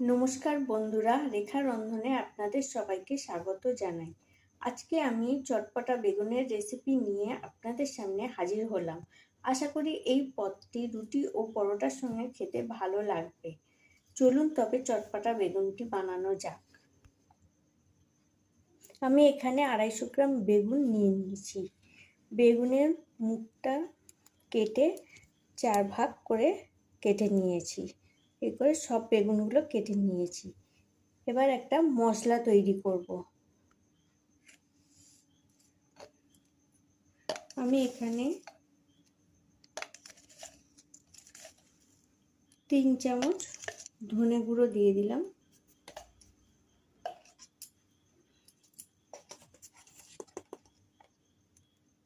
নমস্কার বন্ধুরা, রেখা রন্ধনে আপনাদের সবাইকে স্বাগত জানাই। আজকে আমি চটপটা বেগুনের রেসিপি নিয়ে আপনাদের সামনে হাজির হলাম। আশা করি এই পদটি রুটি ও পরোটার সঙ্গে খেতে ভালো লাগবে। চলুন তবে চটপটা বেগুনটি বানানো যাক। আমি এখানে আড়াইশো গ্রাম বেগুন নিয়ে নিয়েছি। বেগুনের মুখটা কেটে চার ভাগ করে কেটে নিয়েছি। এ করে সব বেগুনগুলো কেটে নিয়েছি। এবার একটা মশলা তৈরি করব। আমি এখানে তিন চামচ ধনে গুঁড়ো দিয়ে দিলাম।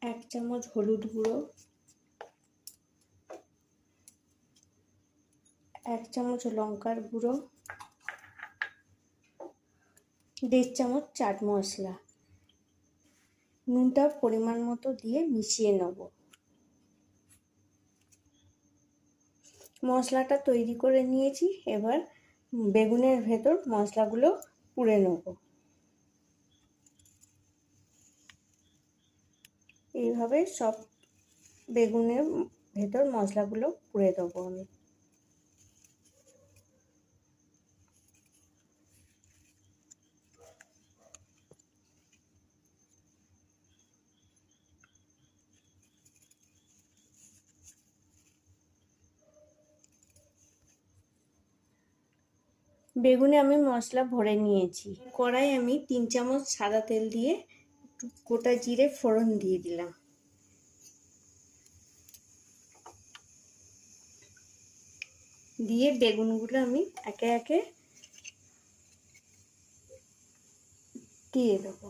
এক চামচ হলুদ গুঁড়ো। এক চামচ লঙ্কার গুঁড়ো, দেড় চামচ চাট মশলা। নুনটা পরিমাণ মতো দিয়ে মিশিয়ে নেব। মশলাটা তৈরি করে নিয়েছি, এবার বেগুনের ভেতর মশলাগুলো পুড়ে নেব। এইভাবে সব বেগুনের ভেতর মশলাগুলো পুড়ে দেবো আমি। বেগুনে আমি মশলা ভরে নিয়েছি। কড়াই আমি তিন চামচ সাদা তেল দিয়ে গোটা জিরে ফোড়ন দিয়ে দিলাম। দিয়ে বেগুনগুলো আমি একে একে দিয়ে দেবো।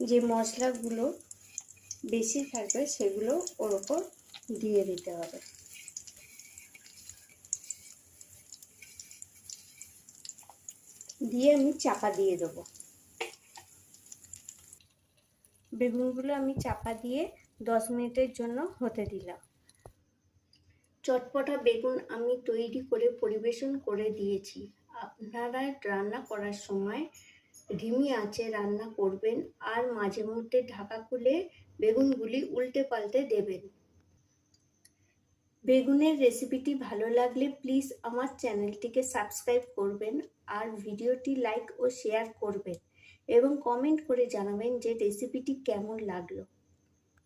যে মশলাগুলো বেশি থাকবে সেগুলো ওর ওপর দিয়ে দিতে হবে। দিয়ে আমি চাপা দিয়ে দেবো। বেগুনগুলো আমি চাপা দিয়ে দশ মিনিটের জন্য হতে দিলাম। চটপটা বেগুন আমি তৈরি করে পরিবেশন করে দিয়েছি। আপনারা রান্না করার সময় ধিমি আঁচে রান্না করবেন আর মাঝে মধ্যে ঢাকা খুলে বেগুনগুলি উল্টে পাল্টে দেবেন। বেগুনের রেসিপিটি ভালো লাগলে প্লিজ আমার চ্যানেলটিকে সাবস্ক্রাইব করবেন আর ভিডিওটি লাইক ও শেয়ার করবেন এবং কমেন্ট করে জানাবেন যে রেসিপিটি কেমন লাগল।